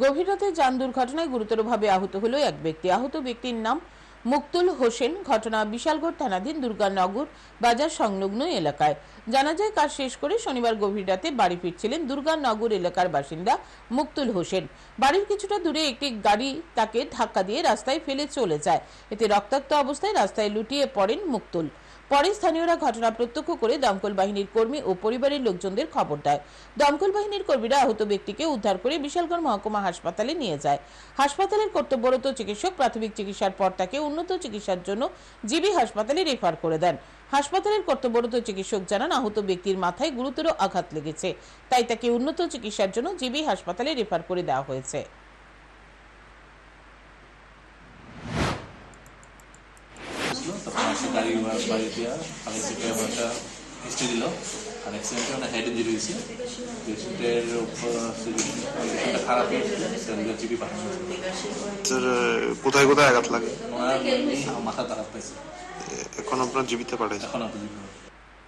গভীর রাতে যান দুর্ঘটনায় গুরুতরভাবে আহত হলো এক ব্যক্তি। আহত ব্যক্তির নাম মুক্তুল হোসেন। ঘটনা বিশালগড় থানাধীন দুর্গানগর বাজার সংলগ্ন এলাকায়। জানা যায়, কাজ শেষ করে শনিবার গভীর রাতে বাড়ি ফিরছিলেন দুর্গানগর এলাকার বাসিন্দা মুক্তুল হোসেন। বাড়ির কিছুটা দূরে একটি গাড়ি তাকে ধাক্কা দিয়ে রাস্তায় ফেলে চলে যায়। এতে রক্তাক্ত অবস্থায় রাস্তায় লুটিয়ে পড়েন মুক্তুল। পরে স্থানীয়রা ঘটনা প্রত্যক্ষ করে দমকল বাহিনীর কর্মী ও পরিবারের লোকজনদের খবর দেয়। দমকল বাহিনীর কর্মীরা আহত ব্যক্তিকে উদ্ধার করে বিশালগড় মহকুমা হাসপাতালে নিয়ে যায়। হাসপাতালের কর্তব্যরত চিকিৎসক প্রাথমিক চিকিৎসার পর তাকে উন্নত চিকিৎসার জন্য জিবি হাসপাতালে রেফার করে দেন। হাসপাতালের কর্তব্যরত চিকিৎসক জানান, আহত ব্যক্তির মাথায় গুরুতর আঘাত লেগেছে। তাই তাকে উন্নত চিকিৎসার জন্য জিবি হাসপাতালে রেফার করে দেওয়া হয়েছে। দিল, আর হেড ইঞ্জুরি হয়েছে পেশেন্টের খারাপ জিবি স্যার কোথায় কোথায় আঘাত লাগে মাথা তারাপ পাইছে এখন আপনার জীবিতে পাঠাইছে এখন আপনি